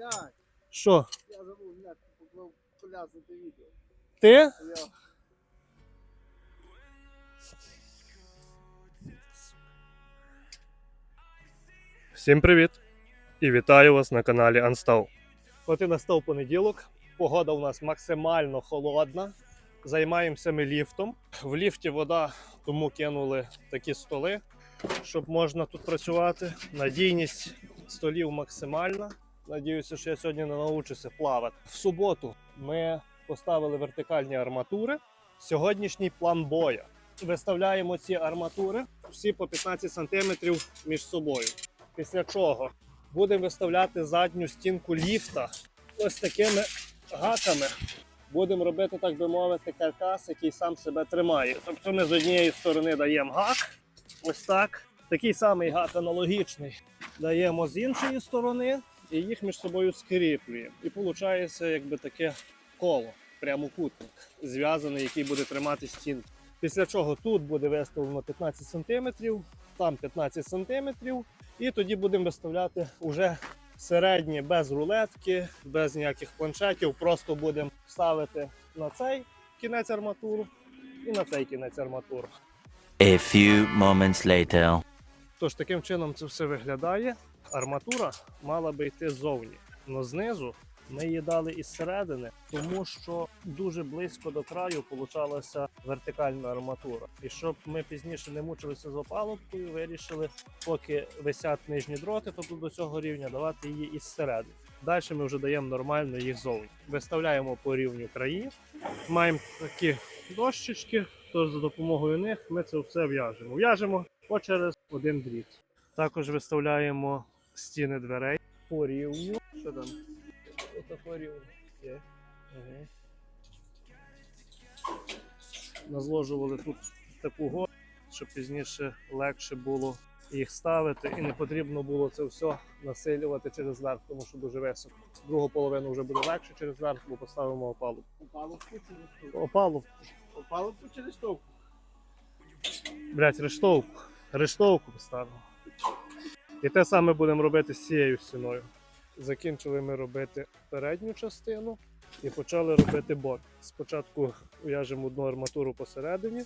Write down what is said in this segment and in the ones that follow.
Блядь, Що? я забув, блядь, поклав колясити відео. Ти? Я... Всім привіт! І вітаю вас на каналі Unstав. От і настав понеділок. Погода у нас максимально холодна. Займаємося ми ліфтом. В ліфті вода, тому кинули такі столи, щоб можна тут працювати. Надійність столів максимальна. Надіюся, що я сьогодні не научуся плавати. В суботу ми поставили вертикальні арматури. Сьогоднішній план боя. Виставляємо ці арматури всі по 15 см між собою. Після чого будемо виставляти задню стінку ліфта ось такими гаками. Будемо робити, так би мовити, каркас, який сам себе тримає. Тобто ми з однієї сторони даємо гак, ось так. Такий самий гак аналогічний даємо з іншої сторони і їх між собою скріплюємо. І виходить якби таке коло, прямокутник, зв'язаний, який буде тримати стінку. Після чого тут буде виставлено 15 см, там 15 см, і тоді будемо виставляти уже середні без рулетки, без ніяких планшетів. Просто будемо ставити на цей кінець арматуру і на цей кінець арматуру. A few moments later. Тож таким чином це все виглядає. Арматура мала би йти ззовні, але знизу ми її дали із середини, тому що дуже близько до краю получалася вертикальна арматура. І щоб ми пізніше не мучилися з опалубкою, вирішили, поки висять нижні дроти, тобто до цього рівня давати її із середини. Далі ми вже даємо нормально їх зовні. Виставляємо по рівню краї. Маємо такі дощечки, тож за допомогою них ми це все в'яжемо. В'яжемо по через один дріт. Також виставляємо стіни дверей по рівню. Що там? Ото по рівню. Є. Ага. Назложували тут таку гору, щоб пізніше легше було їх ставити, і не потрібно було це все насилювати через верх, тому що дуже високо. Другу половину вже буде легше через верх, бо поставимо опалубку. Опалубку чи рештовку? Опалубку, Опалубку чи рештовку? блять, рештовку. Рештовку поставимо. І те саме будемо робити з цією стіною. Закінчили ми робити передню частину і почали робити бок. Спочатку в'яжемо одну арматуру посередині,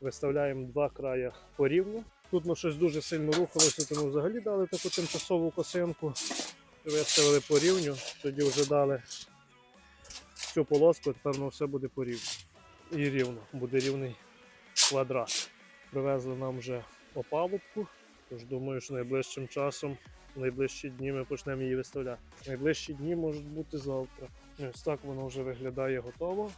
виставляємо два края по рівню. Тут ми щось дуже сильно рухалося, тому взагалі дали таку тимчасову косинку. Виставили по рівню, тоді вже дали цю полоску, тепер воно все буде по рівню. І рівно, буде рівний квадрат. Привезли нам вже опалубку, тож думаю, що найближчим часом, найближчі дні ми почнемо її виставляти. Найближчі дні можуть бути завтра. Ось так воно вже виглядає готово.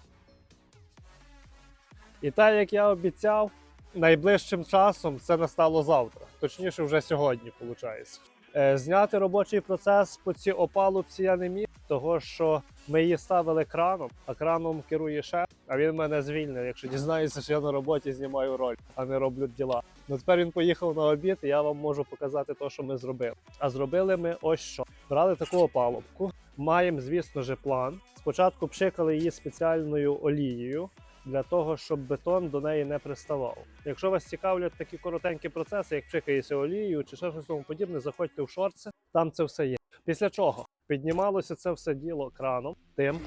І так як я обіцяв, найближчим часом це настало завтра. Точніше, вже сьогодні, виходить. Е, Зняти робочий процес по цій опалубці я не міг, того що ми її ставили краном, а краном керує шеф, а він мене звільнив, якщо дізнається, що я на роботі знімаю роль, а не роблю діла. Ну тепер він поїхав на обід, і я вам можу показати те, що ми зробили. А зробили ми ось що: брали таку опалубку. Маємо, звісно ж, план. Спочатку пшикали її спеціальною олією. Для того щоб бетон до неї не приставав. Якщо вас цікавлять такі коротенькі процеси, як пшикається олією чи ще щось тому подібне, заходьте в шорти, там це все є. Після чого піднімалося це все діло краном, тим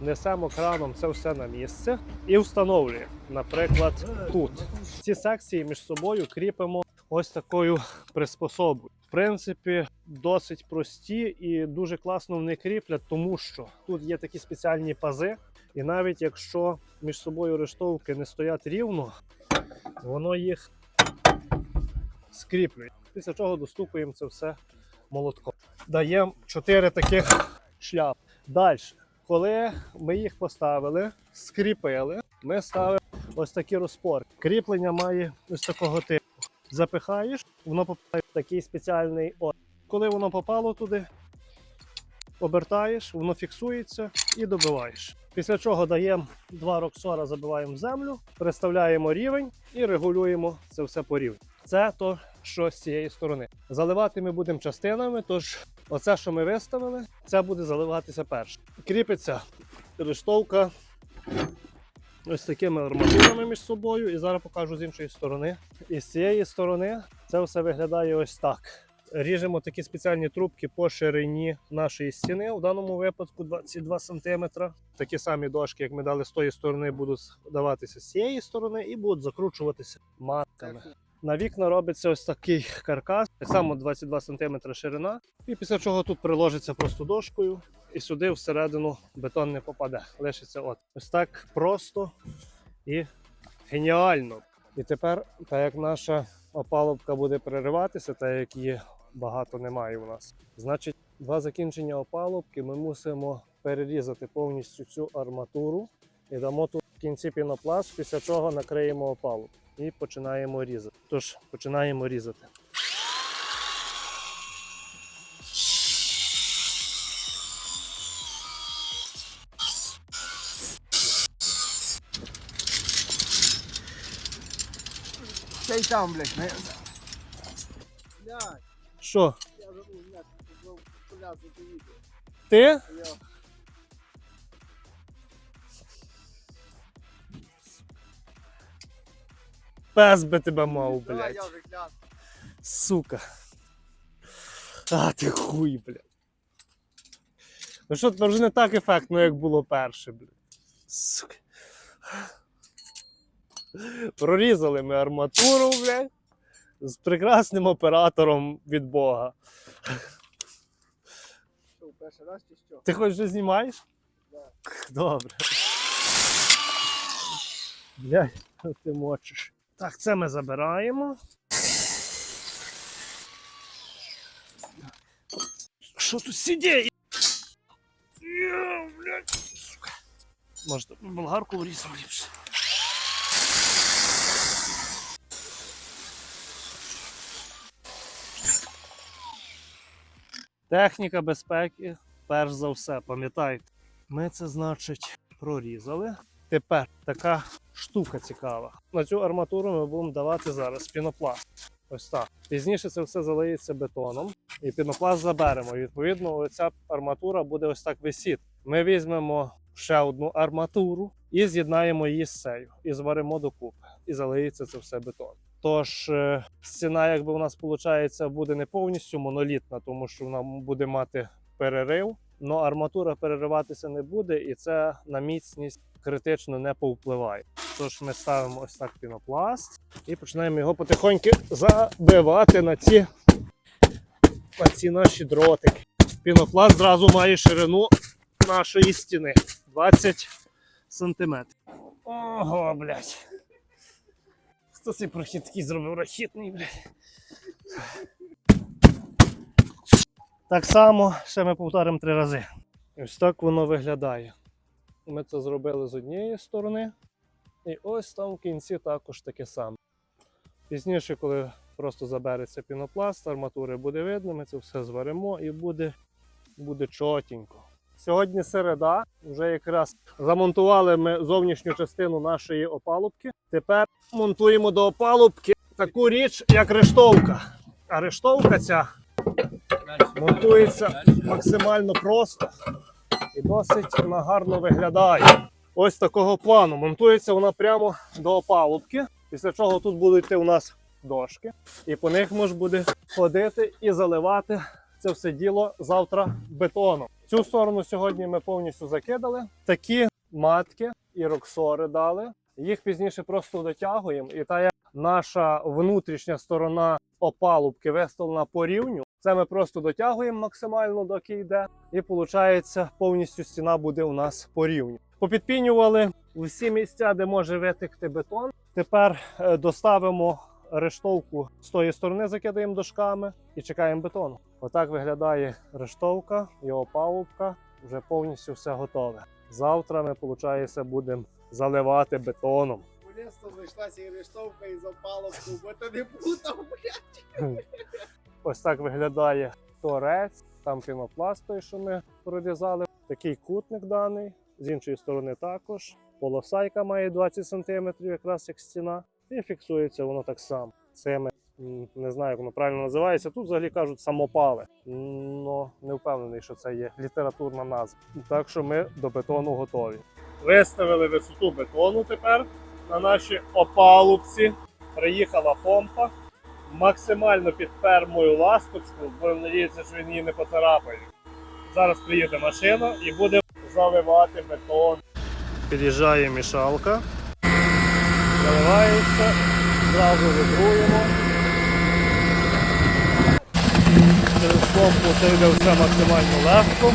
несемо краном це все на місце і встановлюємо. Наприклад, тут ці секції між собою кріпимо ось такою приспособою. В принципі, досить прості і дуже класно вони кріплять, тому що тут є такі спеціальні пази, і навіть якщо між собою рештовки не стоять рівно, воно їх скріплює. Після чого достукуємо це все молотком. Даємо 4 таких шляп. Далі, коли ми їх поставили, скріпили, ми ставимо ось такі розпорки. Кріплення має ось такого типу. Запихаєш, воно попадає в такий спеціальний от. Коли воно попало туди, обертаєш, воно фіксується і добиваєш. Після чого даємо два роксора, забиваємо в землю, переставляємо рівень і регулюємо це все по рівню. Це то, що з цієї сторони. Заливати ми будемо частинами, тож оце, що ми виставили, це буде заливатися перше. Кріпиться рештовка ось такими арматурами між собою. І зараз покажу з іншої сторони. І з цієї сторони це все виглядає ось так. Ріжемо такі спеціальні трубки по ширині нашої стіни. У даному випадку 22 см. Такі самі дошки, як ми дали з тої сторони, будуть даватися з цієї сторони і будуть закручуватися матками. На вікна робиться ось такий каркас, так само 22 см ширина. І після чого тут приложиться просто дошкою, і сюди всередину бетон не попаде. Лишиться от. Ось так просто і геніально. І тепер, так як наша опалубка буде перериватися, так як її багато немає у нас, значить, два закінчення опалубки ми мусимо перерізати повністю цю арматуру і дамо тут в кінці пінопласт, після чого накриємо опалубку і починаємо різати. Тож починаємо різати. Та й там, блядь, не... Блядь, Що, я вже блядь, коляску ти ти? Я... Пес би тебе мав, блядь. я вже. Сука. А, ти хуй, блядь. Ну що, тепер вже не так ефектно, як було перше, блядь. Сука. Прорізали ми арматуру, блядь. З прекрасним оператором від Бога. Що, перший раз чи що? Ти хоч вже знімаєш? Да. Добре. Блядь, ти мочиш. Так, це ми забираємо. Що тут сидіє? Може, болгарку врізав ліпше. Техніка безпеки, перш за все, пам'ятайте. Ми це, значить, прорізали. Тепер така штука цікава. На цю арматуру ми будемо давати зараз пінопласт. Ось так. Пізніше це все залиється бетоном і пінопласт заберемо. Відповідно, оця арматура буде ось так висіти. Ми візьмемо ще одну арматуру і з'єднаємо її з цею, і зваримо докупи, і залиється це все бетон. Тож е, стіна, якби у нас виходить, буде не повністю монолітна, тому що вона буде мати перерив. Але арматура перериватися не буде, і це на міцність критично не повпливає. Тож ми ставимо ось так пінопласт і починаємо його потихоньку забивати на ці, на ці наші дротики. Пінопласт зразу має ширину нашої стіни 20 сантиметрів. Ого, блядь. Хто цей прохід такий зробив рахітний, блядь. Так само ще ми повторимо три рази. Ось так воно виглядає. Ми це зробили з однієї сторони. І ось там в кінці також таке саме. Пізніше, коли просто забереться пінопласт, арматури буде видно, ми це все зваримо і буде, буде чотенько. Сьогодні середа, вже якраз замонтували ми зовнішню частину нашої опалубки. Тепер монтуємо до опалубки таку річ, як рештовка. А рештовка ця монтується максимально просто і досить вона гарно виглядає. Ось такого плану. Монтується вона прямо до опалубки, після чого тут будуть йти у нас дошки, і по них можна буде ходити і заливати це все діло завтра бетоном. Цю сторону сьогодні ми повністю закидали. Такі матки і роксори дали. Їх пізніше просто дотягуємо. І та як наша внутрішня сторона опалубки виставлена по рівню, це ми просто дотягуємо максимально, доки йде, і виходить, повністю стіна буде у нас по рівню. Попідпінювали всі місця, де може витекти бетон. Тепер е, доставимо рештовку з тої сторони, закидаємо дошками і чекаємо бетону. Отак виглядає рештовка, його палубка. Вже повністю все готове. Завтра ми, виходить, будемо заливати бетоном. Полісно знайшлася і рештовка і запала, бо ти не путав, блядь. Ось так виглядає торець, там пінопласт той, що ми прорізали. Такий кутник даний, з іншої сторони також. Полосайка має 20 см, якраз як стіна, і фіксується воно так само. Цими м, не знаю, як воно правильно називається. Тут взагалі кажуть самопали. Ну не впевнений, що це є літературна назва. Так що ми до бетону готові. Виставили висоту бетону тепер на нашій опалубці. Приїхала помпа. Максимально під фермою ласточку, бо надіється, що він її не поцарапає. Зараз приїде машина і буде заливати бетон. Під'їжджає мішалка, заливається, зразу вибруємо. Через помпу це йде все максимально легко.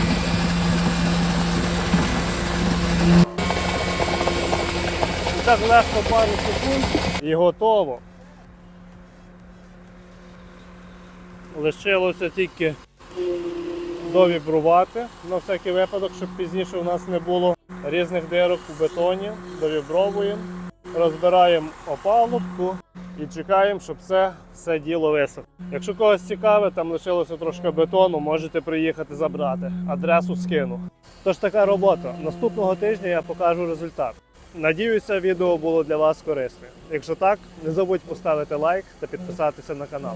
І так легко пару секунд і готово. Лишилося тільки довібрувати на всякий випадок, щоб пізніше у нас не було різних дирок у бетоні. Довібровуємо, розбираємо опалубку і чекаємо, щоб це все діло висохло. Якщо когось цікаве, там лишилося трошки бетону, можете приїхати забрати. Адресу скину. Тож така робота. Наступного тижня я покажу результат. Надіюся, відео було для вас корисне. Якщо так, не забудь поставити лайк та підписатися на канал.